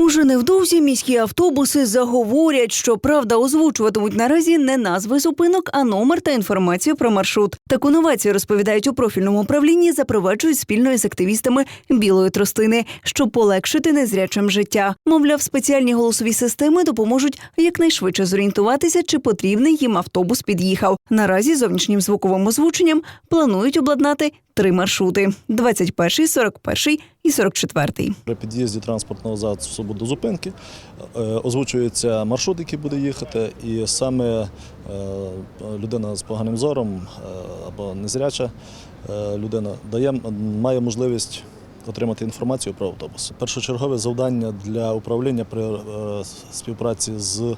Уже невдовзі міські автобуси заговорять, що правда озвучуватимуть наразі не назви зупинок, а номер та інформацію про маршрут. Таку новацію розповідають у профільному управлінні, запроваджують спільно із активістами білої тростини, щоб полегшити незрячим життя. Мовляв, спеціальні голосові системи допоможуть якнайшвидше зорієнтуватися, чи потрібний їм автобус під'їхав. Наразі зовнішнім звуковим озвученням планують обладнати три маршрути: 21, 41 і 44. При під'їзді транспортного засобу до зупинки е, озвучується маршрут, який буде їхати, і саме е, людина з поганим зором е, або незряча е, людина дає, має можливість отримати інформацію про автобус. Першочергове завдання для управління при е, співпраці з е,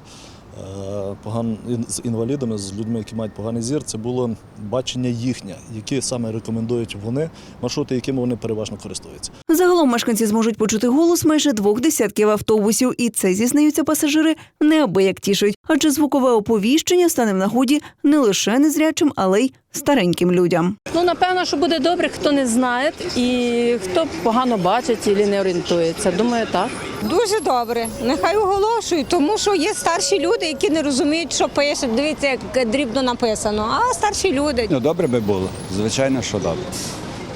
поган... з інвалідами, з людьми, які мають поганий зір, це було бачення їхнє, які саме рекомендують вони, маршрути, якими вони переважно користуються. Загалом мешканці зможуть почути голос майже двох десятків автобусів, і це зізнаються пасажири неабияк тішить. Адже звукове оповіщення стане в нагоді не лише незрячим, але й стареньким людям. Ну, напевно, що буде добре, хто не знає і хто погано бачить і не орієнтується. Думаю, так. Дуже добре. Нехай оголошують, тому що є старші люди, які не розуміють, що пишуть. Дивіться, як дрібно написано. А старші люди. Ну, добре би було, звичайно, що добре.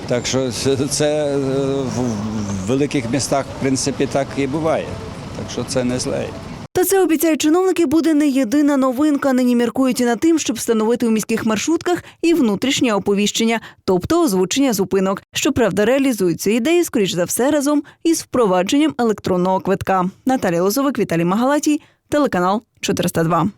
Так що це, е, в в великих містах, в принципі, так і буває. Так що це не зле. Це обіцяють чиновники буде не єдина новинка. Нині міркують і над тим, щоб встановити у міських маршрутках і внутрішнє оповіщення, тобто озвучення зупинок. Щоправда, реалізують ці ідеї, скоріш за все, разом із впровадженням електронного квитка. Наталія Лозовик, Віталій Магалатій, телеканал 402.